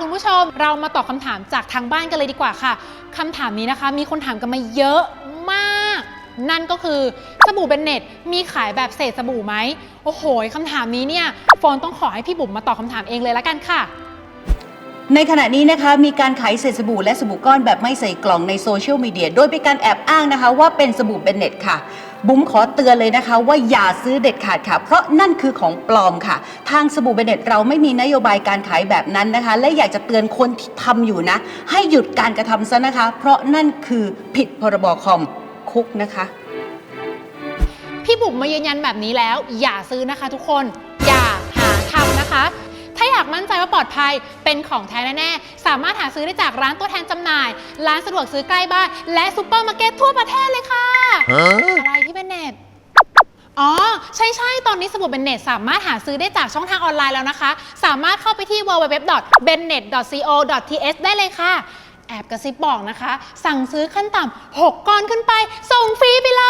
คุณผู้ชม เรามาตอบคำถามจากทางบ้านกันเลยดีกว่าค่ะคำถามนี้นะคะ มีคนถามกันมาเยอะมาก นั่นก็คือสบู่เบนเน็ตมีขายแบบเศษสบู่ไหมโอ้โหคำถามนี้เนี่ยฟอนต้องขอให้พี่บุ๋มมาตอบคำถามเองเลยละกันค่ะ ในขณะนี้นะคะมีการขายเศษสบู่และสบู่ก้อนแบบไม่ใส่กล่องในโซเชียลมีเดียโดยเป็นการแอบอ้างนะคะ ว่าเป็นสบู่เบนเน็ตค่ะ บุ๋มขอเตือนเลยนะคะ ว่าอย่าซื้อเด็ดขาดค่ะ เพราะนั่นคือของปลอมค่ะ ทางสบู่เบนเน็ตเราไม่มีนโยบายการขายแบบนั้นนะคะ และอยากจะเตือนคนที่ทำอยู่นะ ให้หยุดการกระทำซะนะคะ เพราะนั่นคือผิดพรบคอมคุกนะคะพี่บุ๋มมายืนยันแบบนี้แล้ว อย่าซื้อนะคะทุกคน อย่าหาทำนะคะ อยากมั่นใจว่าปลอดภัยเป็นของแท้แน่ๆสามารถหาซื้อได้จากร้านตัวแทนจำหน่าย ร้านสะดวกซื้อใกล้บ้าน และซูเปอร์มาร์เก็ตทั่วประเทศเลยค่ะ อะไรพี่เบนเนตอ๋อ ใช่ใช่ๆตอนนี้สบู่เบนเนตสามารถหาซื้อได้จากช่องทางออนไลน์แล้วนะคะ สามารถเข้าไปที่ www.bennet.co.th ได้เลยค่ะ แอบกระซิบบอกนะคะ สั่งซื้อขั้นต่ำ6ก้อนขึ้นไป ส่งฟรีไปเลย